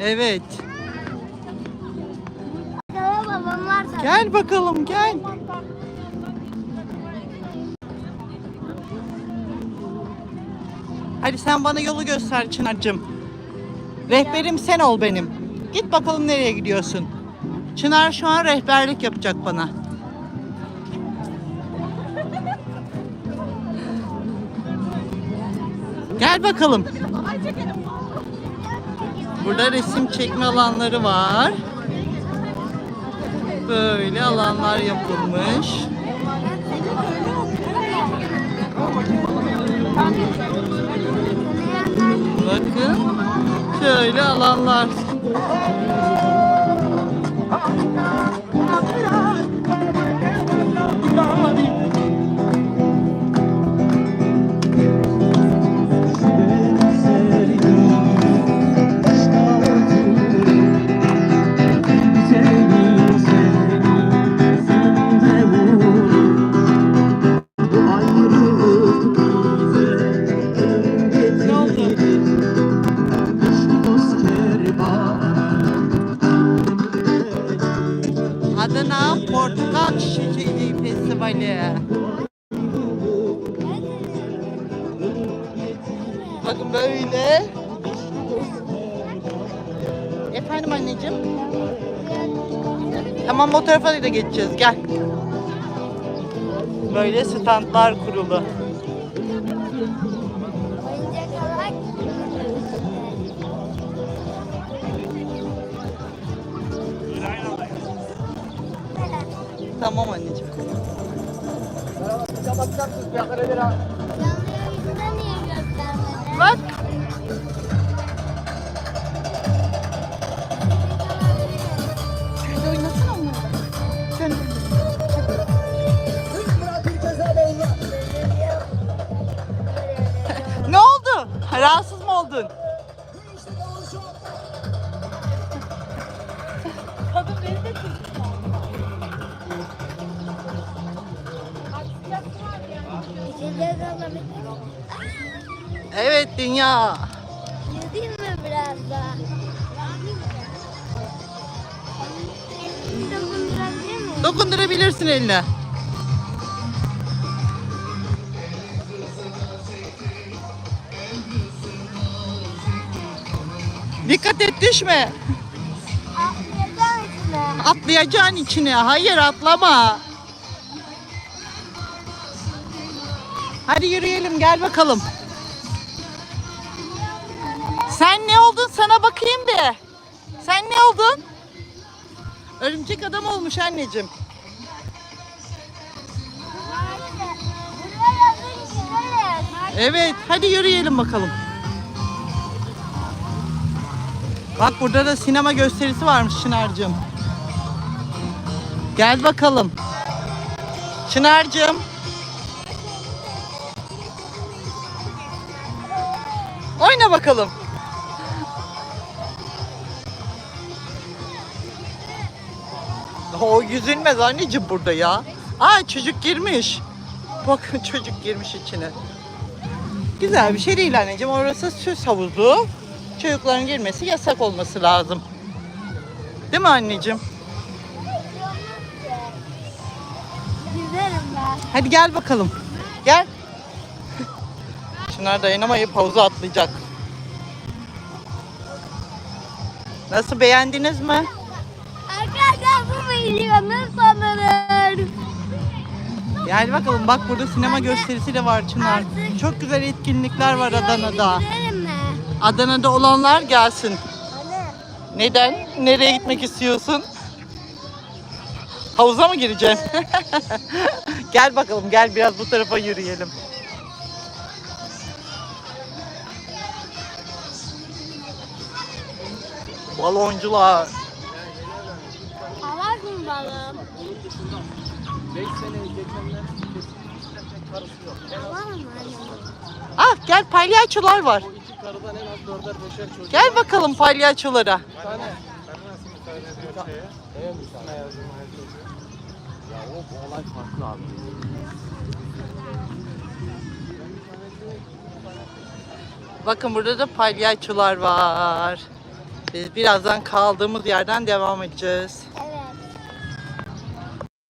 Evet. Babam varsa. Gel bakalım gel. Hadi sen bana yolu göster Çınar'cığım. Rehberim sen ol benim. Git bakalım nereye gidiyorsun. Çınar şu an rehberlik yapacak bana. Gel bakalım. Burada resim çekme alanları var. Böyle alanlar yapılmış. Bakın şöyle alanlar. Adana Portakal Çiçeği Festivali. Bakın böyle. Efendim anneciğim? Tamam o tarafa da geçeceğiz gel. Böyle standlar kurulu. Tamam anneciğim. Canlı yayında niye göstermedi? Bak. Hadi oynasana onları da. Sen Ne oldu? Rahatsız mı oldun? Kadın beni de kızdı. Evet dünya. Yedin mi biraz daha? Dokundurabilirsin eline. Dikkat et düşme. Atlayacağım içine. Atlayacaksın içine. Hayır atlama. Hadi yürüyelim gel bakalım. Sen ne oldun sana bakayım bir. Sen ne oldun? Örümcek adam olmuş anneciğim. Evet hadi yürüyelim bakalım. Bak burada da sinema gösterisi varmış Çınar'cığım. Gel bakalım. Çınar'cığım. Oyna bakalım. O yüzülmez anneciğim burada ya. Aa çocuk girmiş. Bakın çocuk girmiş içine. Güzel bir şey değil anneciğim. Orası süs havuzu. Çocukların girmesi yasak olması lazım. Değil mi anneciğim? Güzelim ben. Hadi gel bakalım. Gel. Çınar dayanamayıp havuza atlayacak. Nasıl beğendiniz mi? Arkadaşlar bu milyonu sanırım. Gel bakalım bak burada sinema gösterisi de var Çınar. Artık- Çok güzel etkinlikler var Adana'da. Gidelim mi? Adana'da olanlar gelsin. Neden? Nereye gitmek istiyorsun? Havuza mı gireceğim? gel bakalım gel biraz bu tarafa yürüyelim. Baloncular. Havak mı balım? 5 sene geçenler karısı yok. Mı anne? Ah gel palyaçolar var. O iki karıdan en az dörder beşer çocuk. Gel bakalım palyaçolara. Bir tane. Ya o bu olay farklı abi. Bakın burada da palyaçolar var. Biz birazdan kaldığımız yerden devam edeceğiz.